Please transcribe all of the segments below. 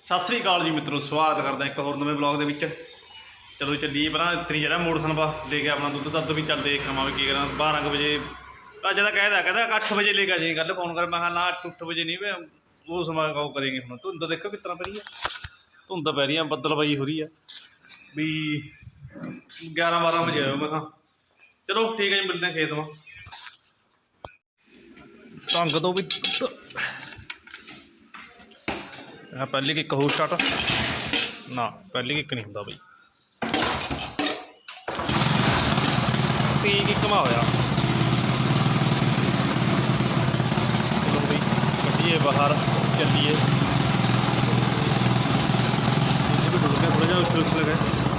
ਸਤਿ ਸ੍ਰੀ ਅਕਾਲ ਜੀ ਮਿੱਤਰੋ, ਸਵਾਗਤ ਕਰਦਾ ਇੱਕ ਹੋਰ ਨਵੇਂ ਬਲੌਗ ਦੇ ਵਿੱਚ। ਚਲੋ ਚੱਲੀਏ ਪਰਾਂ ਇਤਨੀ ਜਿਹੜਾ ਮੋੜ ਸਾਨੂੰ ਬਸ ਲੈ ਕੇ ਆਪਣਾ ਦੁੱਧ ਦੱਧ ਵੀ ਚੱਲ ਦੇਖ ਆਵਾਂ ਕੀ ਕਰਾਂ 12 ਵਜੇ। ਅੱਜ ਦਾ ਕਹਿਦਾ ਕਹਿੰਦਾ 8 ਵਜੇ ਲੈ ਕੇ ਜੀ ਕੱਲ ਫੋਨ ਕਰ, ਮੈਂ ਕਿਹਾ ਨਾ 8 ਵਜੇ ਨਹੀਂ ਵੇ ਉਹ ਸਮਾਂ ਕਾਉ ਕਰੇਂਗੇ ਹੁਣ। ਧੁੰਦ ਦੇਖੋ ਕਿਸ ਤਰ੍ਹਾਂ ਪੈ ਰਹੀ ਹੈ ਧੁੰਦ ਪੈ ਰਹੀ ਹੈ ਬੱਦਲਬਾਈ ਹੋ ਰਹੀ ਹੈ ਵੀ 11 12 ਵਜੇ ਆਇਓ, ਮੈਂ ਕਿਹਾ। ਚਲੋ, ਠੀਕ ਹੈ ਜੀ, ਮਿਲਦੇ ਹਾਂ ਖੇਤ ਮਾ ਤੰਗ ਤੋਂ ਵੀ ਆ ਪਹਿਲੀ ਕਿੱਕ ਹੋ ਸਟਾਰਟ ਨਾ ਪਹਿਲੀ ਕਿੱਕ ਨਹੀਂ ਹੁੰਦਾ ਬਈ ਤੀ ਕਿੱਕ ਮਾ ਹੋਇਆ ਚਲੋ ਬਈ ਕੱਢੀਏ ਬਾਹਰ ਚੱਲੀਏ ਇਹ ਵੀ ਡੁੱਲ ਗਿਆ ਥੋੜਾ ਜਿਹਾ ਉੱਛਲ ਉੱਛਲ ਗਿਆ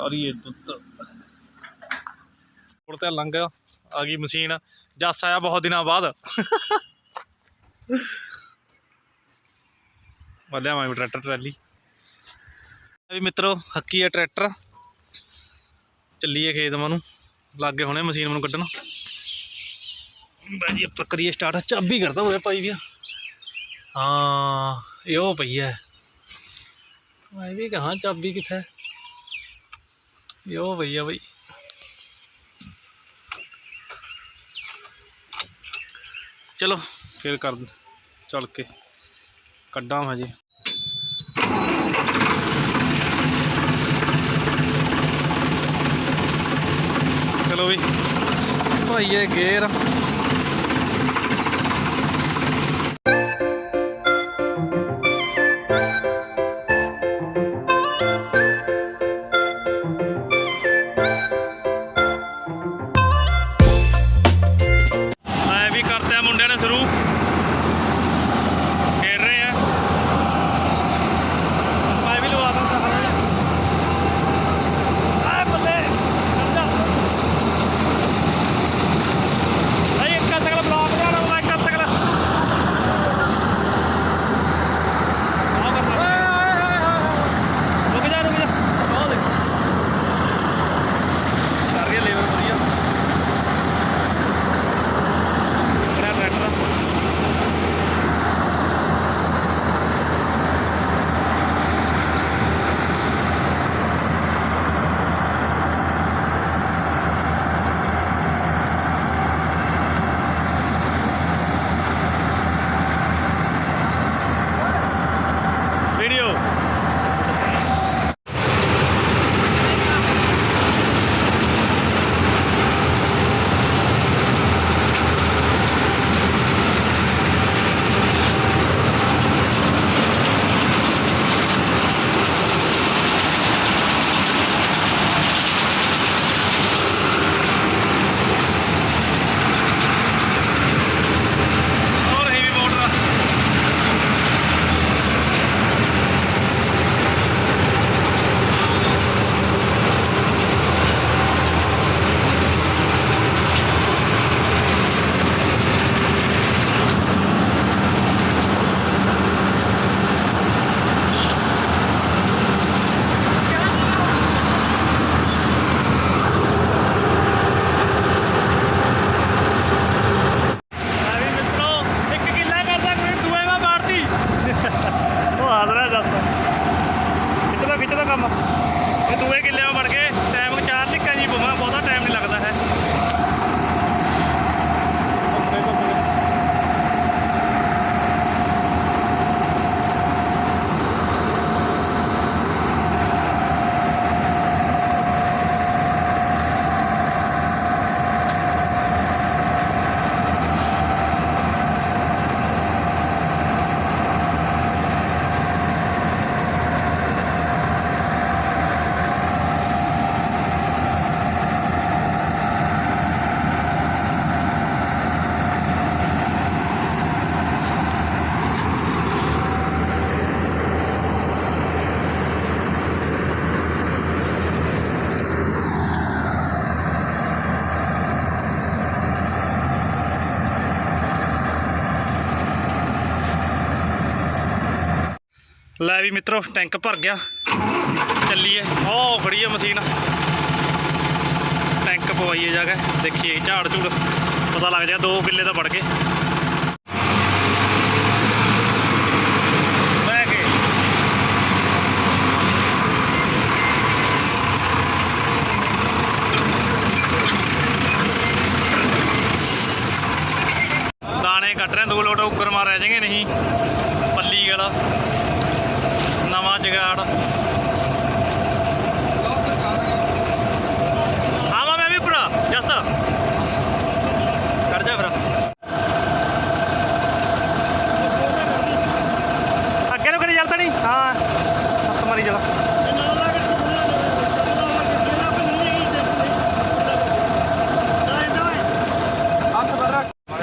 ਕਰੀਏ ਦੁੱਧ। ਕੋਲ ਤੇ ਲੰਘ ਆ ਗਈ ਮਸ਼ੀਨ। ਜੱਸ ਆਇਆ ਬਹੁਤ ਦਿਨਾਂ ਬਾਅਦ। ਮੈਂ ਟਰੈਕਟਰ, ਟਰਾਲੀ। ਵੀ ਮਿੱਤਰੋ, ਹੱਕੀ ਹੈ ਟਰੈਕਟਰ। ਚੱਲੀਏ ਖੇਤ ਮਾ ਨੂੰ ਲੱਗੇ ਹੋਣੇ ਮਸ਼ੀਨ ਮੈਨੂੰ ਕੱਢਣ। ਬਾਜੀ ਆਪਾਂ ਕਰੀਏ ਸਟਾਰਟ ਚਾਬੀ ਕਰਦਾ ਹੋਇਆ ਭਾਈ ਵੀ ਹਾਂ, ਇਹ ਪਈ ਹੈ ਮੈਂ ਵੀ ਕਹਾਂ ਚਾਬੀ ਕਿੱਥੇ ਉਹ ਭਈਆ ਆ ਬਈ। ਚਲੋ, ਫਿਰ ਕਰ ਚੱਲ ਕੇ। ਕੱਢਾਂ ਹਜੇ। ਚਲੋ ਵੀ ਭਾਈਏ ਗੇਰ ਲੈ ਵੀ ਮਿੱਤਰੋ ਟੈਂਕ ਭਰ ਗਿਆ। ਚੱਲੀਏ। ਉਹ ਖੜੀ ਹੈ ਮਸ਼ੀਨ ਟੈਂਕ ਪਵਾਈਏ ਜਾ ਕੇ। ਦੇਖੀਏ ਝਾੜ ਝੂੜ। ਪਤਾ ਲੱਗ ਜਾ 2 ਕਿੱਲੇ ਤਾਂ ਵੜ ਗਏ। ਦਾਣੇ ਕੱਟ ਰਹੇ ਦੋ ਲੋਟ ਉੱਗਰ ਮਾਰ ਰਹਿ ਜਾਣਗੇ ਨਹੀਂ ਪੱਲੀ ਵਾਲਾ ਨਵਾਂ ਜਗਾੜ ਆਵਾ ਮੈਂ ਵੀ ਭਰਾ ਜੱਸ ਕਰ ਜਾ ਫਿਰ ਅੱਗੇ ਨੂੰ ਕਰੀ ਚੱਲਦਾ ਨਹੀਂ ਹਾਂ ਹੱਥ ਮਾਰੀ ਚਲਾ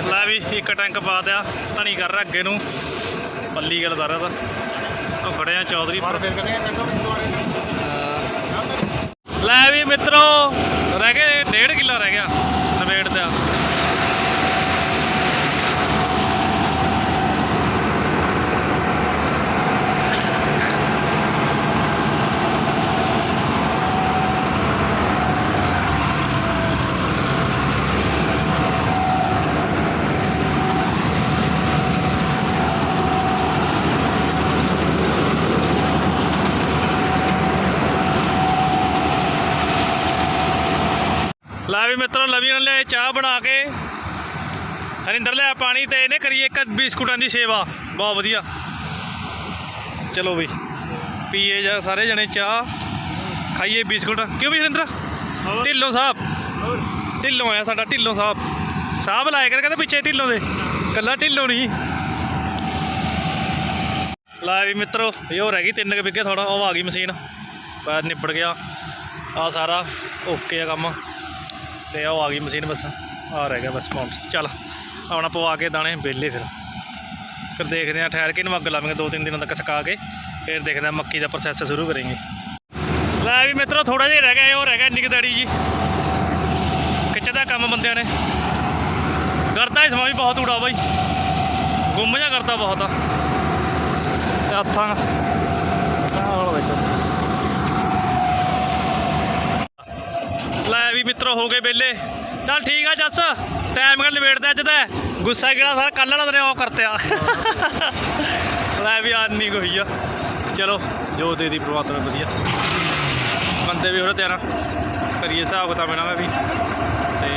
ਲੈ ਵੀ ਇੱਕ ਟੈਂਕ ਪਾ ਦਿਆ ਧਣੀ ਕਰ ਰਿਹਾ ਅੱਗੇ ਨੂੰ। ਪੱਲੀ ਗੱਲ ਕਰ ਰਿਹਾ ਤਾਂ। ਉਹ ਖੜੇ ਆ ਚੌਧਰੀ ਲੈ ਵੀ ਮਿੱਤਰੋ ਰਹਿ ਗਏ ਡੇਢ ਕਿੱਲਾ ਰਹਿ ਗਿਆ ਨਵੇੜ ਦਾ। ਲੈ ਵੀ ਮਿੱਤਰੋ ਲਵੀ ਨੇ ਲਿਆਏ ਚਾਹ ਬਣਾ ਕੇ ਹਰਿੰਦਰ ਲਿਆ ਪਾਣੀ ਤੇ ਇਹਨੇ ਕਰੀ ਇੱਕ ਬਿਸਕੁਟਾਂ ਦੀ ਸੇਵਾ। ਬਹੁਤ ਵਧੀਆ। ਚਲੋ ਵੀ ਪੀਏ ਜਾ ਸਾਰੇ ਜਣੇ ਚਾਹ ਖਾਈਏ ਬਿਸਕੁਟ। ਕਿਉਂ ਵੀ ਹਰਿੰਦਰ? ਢਿੱਲੋਂ ਸਾਹਿਬ। ਢਿੱਲੋਂ ਆਇਆ ਸਾਡਾ ਢਿੱਲੋਂ ਸਾਹਿਬ। ਸਾਹਿਬ ਲਾਇਆ ਕਰ ਕਹਿੰਦਾ ਪਿੱਛੇ ਢਿੱਲੋਂ ਦੇ। ਕੱਲਾ ਢਿੱਲੋਂ ਨਹੀਂ। ਲੈ ਵੀ ਮਿੱਤਰੋ ਇਹ ਹੋ ਰਹਿ ਗਈ ਤਿੰਨ ਕੁ ਵਿਗੇ ਥੋੜਾ ਉਹ ਆ ਗਈ ਮਸ਼ੀਨ। ਪੈਰ ਨਿਬੜ ਗਿਆ। ਆ ਸਾਰਾ ਓਕੇ ਆ ਕੰਮ। ਤੇ ਉਹ ਆ ਗਈ ਮਸ਼ੀਨ ਬਸ। ਆ ਰਹਿ ਗਿਆ ਬਸ ਪਾਉਣ ਚੱਲ ਆਉਣਾ ਪਵਾ ਕੇ ਦਾਣੇ ਵਿਹਲੇ ਫਿਰ। ਫਿਰ ਦੇਖਦੇ ਆ ਠਹਿਰ ਕੇ ਇਹਨੂੰ ਅੱਗ ਲਾਵਾਂਗੇ, ਦੋ ਤਿੰਨ ਦਿਨਾਂ ਤੱਕ ਸੁਕਾ ਕੇ। ਫਿਰ ਦੇਖਦੇ ਆ ਮੱਕੀ ਦਾ ਪ੍ਰੋਸੈਸ ਸ਼ੁਰੂ ਕਰਾਂਗੇ। ਲੈ ਵੀ ਮਿੱਤਰੋ ਥੋੜਾ ਜਿਹਾ ਰਹਿ ਗਿਆ ਉਹ ਰਹਿ ਗਿਆ ਇੰਨੀ ਕੁ ਦਾੜੀ ਜੀ। ਖਿੱਚਦਾ ਕੰਮ ਬੰਦਿਆਂ ਨੇ। ਕਰਦਾ ਇਸ ਵੀ ਬਹੁਤ ਊੜਾ ਬਾਈ। ਗੁੰਮ ਜਾ ਕਰਦਾ ਬਹੁਤ ਆ। ਤੇ ਹੱਥਾਂ ਆਹ ਹੁਣ ਦੇਖੋ ਲੈ ਵੀ ਮਿੱਤਰੋ ਹੋ ਗਏ ਵਿਹਲੇ। ਚੱਲ ਠੀਕ ਆ ਜੱਸ ਟਾਈਮ ਕਰ ਨਿਬੇੜਦਾ ਅੱਜ ਦਾ ਗੁੱਸਾ ਕਿਹੜਾ ਸਾਰਾ ਕੱਲ ਵਾਲਾ ਤੇਰੇ ਉਹ ਕਰਤਿਆ। ਲੈ ਵੀ ਆਨੀ ਕੋਈ ਆ। ਚਲੋ, ਜੋ ਦੇ ਦੀ ਪ੍ਰਮਾਤਮਾ ਵਧੀਆ। ਬੰਦੇ ਵੀ ਹੋਰ ਤਿਆਰ ਕਰੀਏ ਹਿਸਾਬ ਕਿਤਾਬ ਇਹਨਾਂ ਦਾ ਵੀ। ਤੇ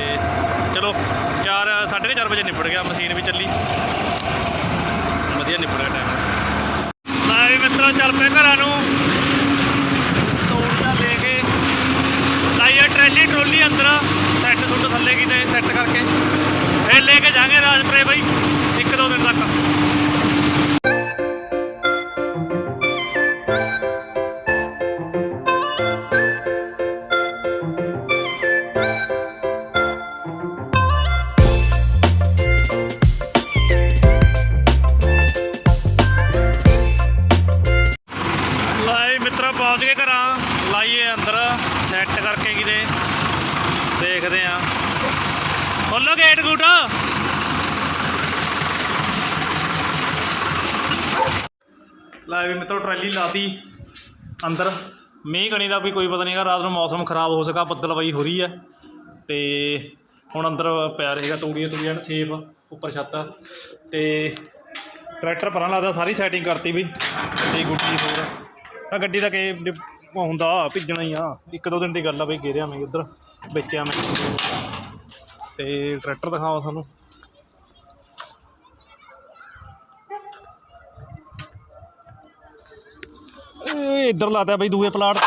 ਚਲੋ 4 4:30 ਵਜੇ ਨਿਬੜ ਗਿਆ, ਮਸ਼ੀਨ ਵੀ ਚੱਲੀ। ਵਧੀਆ ਨਿਬੜ ਗਿਆ ਟਾਈਮ ਲੈ ਵੀ ਮਿੱਤਰੋ, ਚੱਲ ਪਏ ਘਰਾਂ ਨੂੰ ਤੋੜ ਜਾ ਲੈ ਕੇ ਲਾਈਏ ਟਰੋਲੀ ਅੰਦਰ ਸੈੱਟ ਸੁੱਟ ਥੱਲੇ ਕਿਤੇ, ਸੈੱਟ ਕਰਕੇ। ਫਿਰ ਲੈ ਕੇ ਜਾਵਾਂਗੇ ਰਾਜਪੁਰੇ ਬਾਈ, ਇੱਕ ਦੋ ਦਿਨ ਤੱਕ। ਲਾਈ ਮਿੱਤਰਾ, ਪਹੁੰਚ ਗਏ ਘਰਾਂ। ਲਾਈਏ ਅੰਦਰ, ਸੈੱਟ ਕਰਕੇ ਕਿਤੇ ਦੇਖਦੇ ਆ ਖੋਲੋ ਗੇਟ ਗੂਟ। ਲੈ ਵੀ ਮਿੱਤਰੋ, ਟਰਾਲੀ ਲਾਤੀ ਅੰਦਰ। ਮੀਂਹ ਕਣੀ ਦਾ ਵੀ ਕੋਈ ਪਤਾ ਨਹੀਂ ਰਾਤ ਨੂੰ ਮੌਸਮ ਖਰਾਬ ਹੋ ਸਕਾ ਬੱਦਲਵਾਈ ਹੋ ਰਹੀ ਹੈ। ਤੇ ਹੁਣ ਅੰਦਰ ਪਿਆ ਰਹੇਗਾ ਤੂੜੀਆਂ ਤੂੜੀਆਂ ਨੇ ਸੇਫ ਉੱਪਰ ਛੱਤ। ਤੇ ਟਰੈਕਟਰ ਪਰਾਂ ਲੱਗਦਾ ਸਾਰੀ ਸੈਟਿੰਗ ਕਰਤੀ ਵੀ। ਤੇ ਗੁੱਡੀ ਹੋਰ। ਆ ਗੱਡੀ ਦਾ ਕੇ ਉਹ ਹੁੰਦਾ, ਭਿੱਜਣਾ ਹੀ ਆ। ਇੱਕ ਦੋ ਦਿਨ ਦੀ ਗੱਲ ਆ ਬਈ ਗੇਰਿਆ ਮੈਂ ਉੱਧਰ ਵੇਚਿਆ ਮੈਂ। ਤੇ ਟਰੈਕਟਰ ਦਿਖਾਵਾਂ ਤੁਹਾਨੂੰ ਇਹ ਇੱਧਰ ਲਾਤਾ ਬਈ ਦੂਏ ਪਲਾਟ।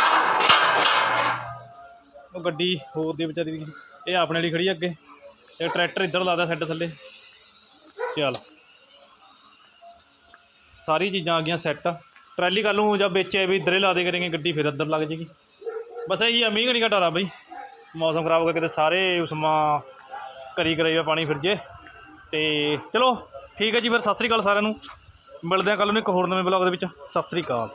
ਉਹ ਗੱਡੀ ਹੋਰ ਦੀ ਵਿਚਾਰੀ ਦੀ। ਇਹ ਆਪਣੇ ਲਈ ਖੜੀ ਅੱਗੇ। ਇਹ ਟਰੈਕਟਰ ਇੱਧਰ ਲਾਦਾ ਸੈੱਟ ਥੱਲੇ। ਚੱਲ। ਸਾਰੀ ਚੀਜ਼ਾਂ ਆ ਗਈਆਂ ਸੈੱਟ ਟਰਾਲੀ ਕੱਲ ਨੂੰ ਜਦ ਵੇਚੇ ਵੀ ਇੱਧਰੇ ਲਾ ਦੇ ਕਰਾਂਗੇ, ਗੱਡੀ ਫਿਰ ਇੱਧਰ ਲੱਗ ਜੇਗੀ। ਬਸ ਇਹੀ ਆ, ਮੀਂਹ ਕਣੀ ਦਾ ਆ ਬਈ। ਮੌਸਮ ਖਰਾਬ ਹੋ ਗਿਆ ਕਿਤੇ ਸਾਰੇ ਉਸਮਾ ਕਰੀ ਕਰਾਈ ਹੋਇਆ ਪਾਣੀ ਫਿਰ ਜੇ। ਤੇ ਚਲੋ, ਠੀਕ ਹੈ ਜੀ, ਫਿਰ ਸਤਿ ਸ੍ਰੀ ਅਕਾਲ ਸਾਰਿਆਂ ਨੂੰ। ਮਿਲਦੇ ਹਾਂ ਕੱਲ ਨੂੰ ਇੱਕ ਹੋਰ ਨਵੇਂ ਬਲੌਗ ਦੇ ਵਿੱਚ। ਸਤਿ ਸ੍ਰੀ ਅਕਾਲ।